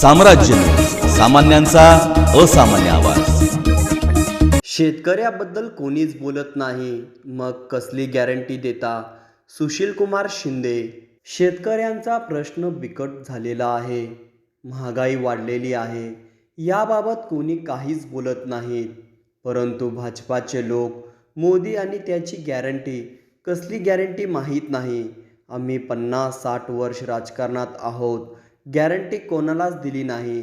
साम्राज्य. सामान्यांचा असामान्य आवाज. शेतकऱ्याबद्दल कोणीच बोलत नाही. मग कसली गॅरंटी देता? सुशील कुमार शिंदे. शेतकऱ्यांचा प्रश्न बिकट झालेला आहे. महागाई वाढलेली आहे. याबाबत कोणी काहीच बोलत नाहीत परंतु भाजपाचे लोक मोदी आणि त्याची गॅरंटी कसली गॅरंटी माहीत नाही. आम्ही पन्नास साठ वर्ष राजकारणात आहोत. गॅरंटी कोणालाच दिली नाही.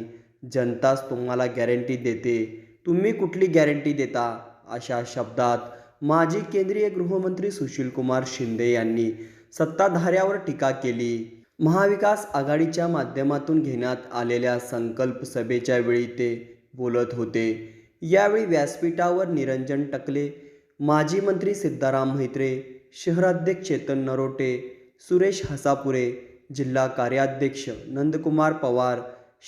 जनताच तुम्हाला गॅरंटी देते. तुम्ही कुठली गॅरंटी देता? अशा शब्दात माजी केंद्रीय गृहमंत्री सुशीलकुमार शिंदे यांनी सत्ताधाऱ्यावर टीका केली. महाविकास आघाडीच्या माध्यमातून घेण्यात आलेल्या संकल्प सभेच्या वेळी ते बोलत होते. यावेळी व्यासपीठावर निरंजन टकले माजी मंत्री सिद्धाराम म्हात्रे शहराध्यक्ष चेतन नरोटे सुरेश हसापुरे जिल्हा कार्याध्यक्ष नंदकुमार पवार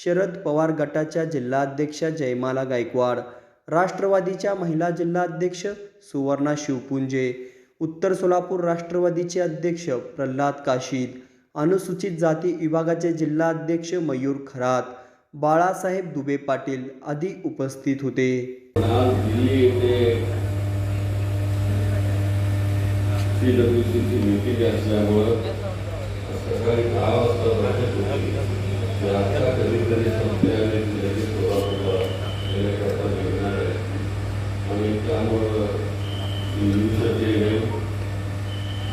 शरद पवार गटाच्या जिल्हाध्यक्षा जयमाला गायकवाड राष्ट्रवादीच्या महिला जिल्हाध्यक्ष सुवर्णा शिवपुंजे उत्तर सोलापूर राष्ट्रवादीचे अध्यक्ष प्रल्हाद काशीद अनुसूचित जाती विभागाचे जिल्हाध्यक्ष मयूर खरात बाळासाहेब दुबे पाटील आदी उपस्थित होते. दिल्ली येथे सकाळी दहा वाजता बैठक होती ती आता कधीतरी संपते आणि लगेच सोलापूरला येण्याकरता निघणार आहे. आणि त्यामुळं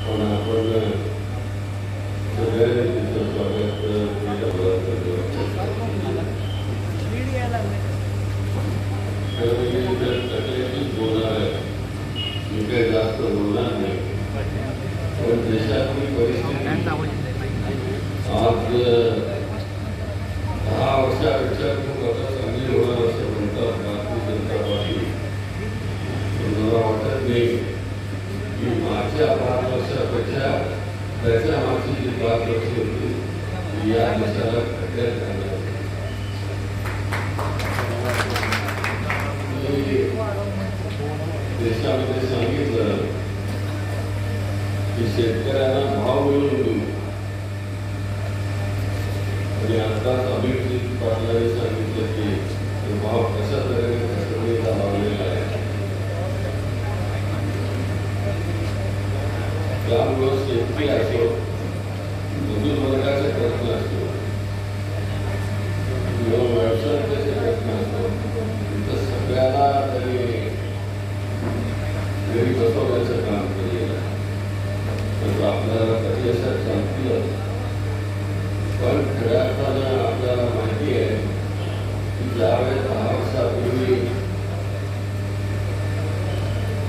पण आपण सगळ्यांनी तिचं स्वागत म्हणजे बोलणार आहे. मी काही जास्त बोलणार नाही. पण देशातली परिस्थिती आज दहा वर्षापेक्षा खूप आता चांगली होणार असं म्हणतात भारतीय जनता पार्टी. मला वाटत नाही की मागच्या पाच वर्षापेक्षा त्याच्या मागची जी पाच वर्ष होती ती या देशाला खड्ड्यात घालणार देशामध्ये सांगितलं की शेतकऱ्यांना भाव मिळून देऊ आणि आताच अभिजित पाटलांनी सांगितलं की तो भाव कशा तऱ्हेने घसरणीचा लावलेला आहे. त्यामुळं शेतकरी असो मजूर वर्गाचे प्रश्न असतो किंवा व्यवसायाचे प्रश्न असतो तिथं सगळ्याला तरी घरी बसवण्याचं काम केलेलं आहे. तर आपल्याला कधी असं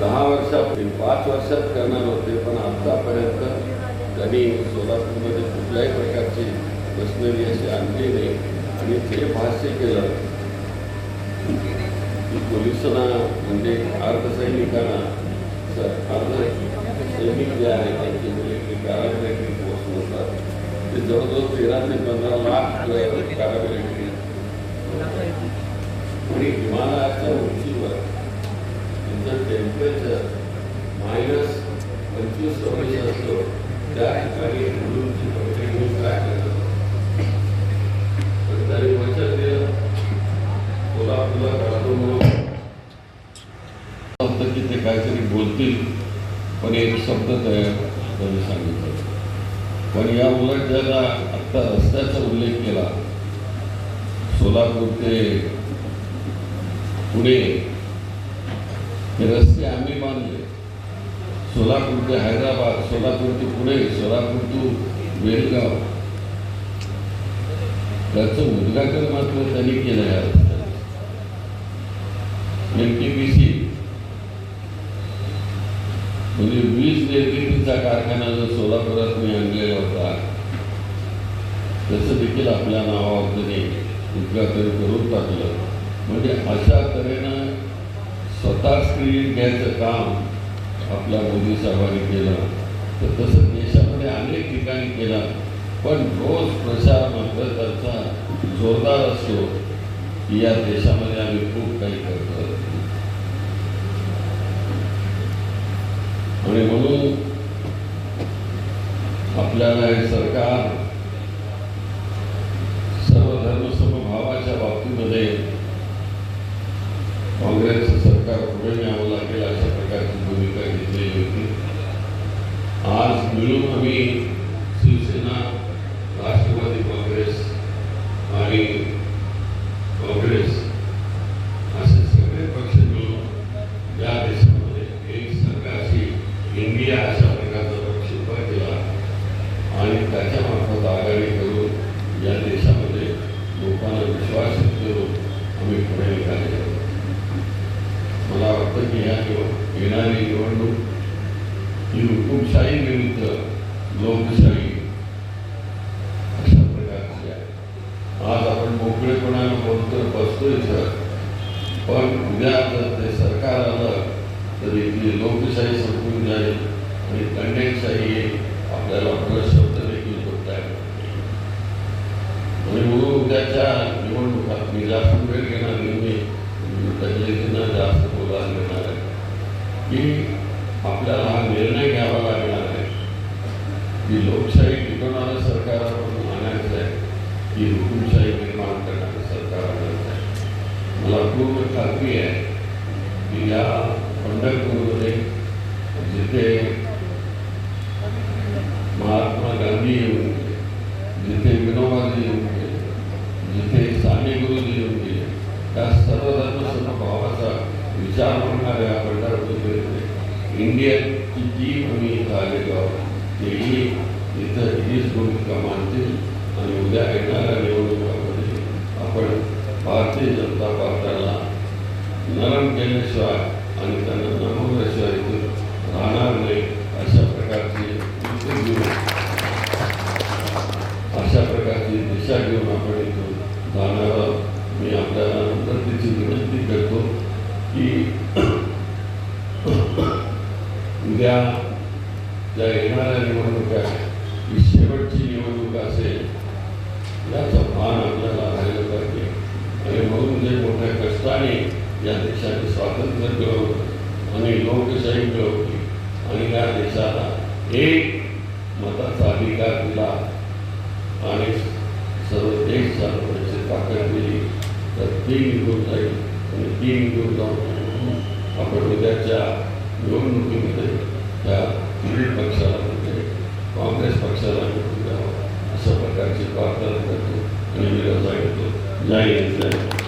दहा वर्षात पाच वर्षात करणार होते पण आतापर्यंत त्यांनी सोलापूरमध्ये कुठल्याही प्रकारची मशिनरी अशी आणली नाही. आणि ते भाष्य केलं की पोलिसांना म्हणजे अर्धसैनिकांना स- अर्ध जे आहेत त्यांची मिलिटरी पॅरामिलिटरी फोर्स नसतात ते जवळजवळ तेरा ते पंधरा लाख पॅरामिलिटरी आणि हिमालयाच्या उंची तुमचं टेम्परेचर मायनस पंचवीस असतो. त्या ठिकाणी घेऊन काय करतात तरी वचन दिलं कोल्हापूरला राहतो म्हणून. की ते काहीतरी बोलतील पण एक शब्द तयार त्यांनी सांगितलं. पण या उलट ज्याला आत्ता रस्त्याचा उल्लेख केला. सोलापूर ते पुणे हे रस्ते आम्ही बांधले. सोलापूर ते हैदराबाद सोलापूर ते पुणे सोलापूर टू बेलगाव. त्याचं उद्घाटन मात्र त्यांनी केलं या एम टी पी सी म्हणजे वीज निर्मितीचा कारखाना जो सोलापुरात मी आणलेला होता तसं देखील आपल्या नावावर त्यांनी उद्घाटन करून टाकलं. म्हणजे अशा तऱ्हेनं स्वतः स्क्रीन घ्यायचं काम आपल्या मोदी साहेबांनी केलं तर तसं देशामध्ये अनेक ठिकाणी केलं. पण रोज प्रचार मात्र त्याचा जोरदार असतो की या देशामध्ये आम्ही खूप काही करतो आणि म्हणून आपल्याला हे सरकार सर्व धर्मसमभावाच्या बाबतीमध्ये काँग्रेस सरकार पुढे न्यावं लागेल अशा प्रकारची भूमिका घेतलेली होती. आज मिळून आम्ही शिवसेना राष्ट्रवादी काँग्रेस आणि काँग्रेस असे सगळे पक्ष मिळून या देशामध्ये एक सरकारशी इंडिया अशा प्रकारचा पक्ष उभा केला आणि त्याच्यामार्फत आघाडी करून या देशामध्ये लोकांना विश्वास ठेवून आम्ही पुढे निघाले आहोत. मला वाटतं की या येणारी निवडणूक ही हुकुमशाही विरुद्ध लोकशाही. अशा प्रकारची आहे. आज आपण मोकळेपणानं बोलतोय बसतोय सर. पण उद्या जर ते सरकार आलं तर इथली लोकशाही संपून जाईल आणि दंडेशाही येईल आपल्याला शब्द देखील बोलता येणार आणि म्हणून उद्याच्या निवडणुकात मी जास्त वेळ घेणार नाही मी तज्ज्ञांना जास्त बोलायला घेणार आहे की आपल्याला हा निर्णय घ्यावा लागणार आहे की लोकशाही टिकवणारं सरकार आपण आणायचं आहे ही हुकुमशाही निर्माण करणारं सरकार आणायचं आहे मला पूर्ण खात्री आहे की या पंढरपूरमध्ये जिथे महात्मा गांधी येऊन गेले, जिथे विनोबाजी येऊन गेले जिथे साने गुरुजी येऊन गेले त्या सर्व धर्म समभावाचा विचार करणाऱ्या पंढरपूरमध्ये इंडियाची जी आम्ही इथं आलेलो आहोत. तेही इथं हीच भूमिका मानतील आणि उद्या येणाऱ्या निवडणुकामध्ये आपण भारतीय जनता पक्षाला नरम केल्याशिवाय आणि त्यांना नमवल्याशिवाय इथं राहणार नाही अशा प्रकारची युक्ती घेऊन अशा प्रकारची दिशा घेऊन आपण इथून जाणार आहोत. मी आपल्याला नंतर तिची विनंती करतो की उद्या ज्या येणाऱ्या निवडणुका आहेत, ही शेवटची निवडणूक असेल याचं भान आपल्याला राहिलं पाहिजे म्हणजे मोठ्या कष्टाने या देशाचे स्वातंत्र्य मिळवलं आणि लोकशाही मिळवली. आणि या देशाला एक मताचा अधिकार दिला. आणि सर्व देश चालवण्याची ताकद दिली. तर ती निघून जाईल आणि ती निघून जाऊन आपण उद्याच्या निवडणुकीमध्ये त्या तिन्ही पक्षाला म्हणजे काँग्रेस पक्षाला निवडून द्यावं. अशा प्रकारची प्रार्थना करतो आणि मी रजा घेतो जय हिंद जय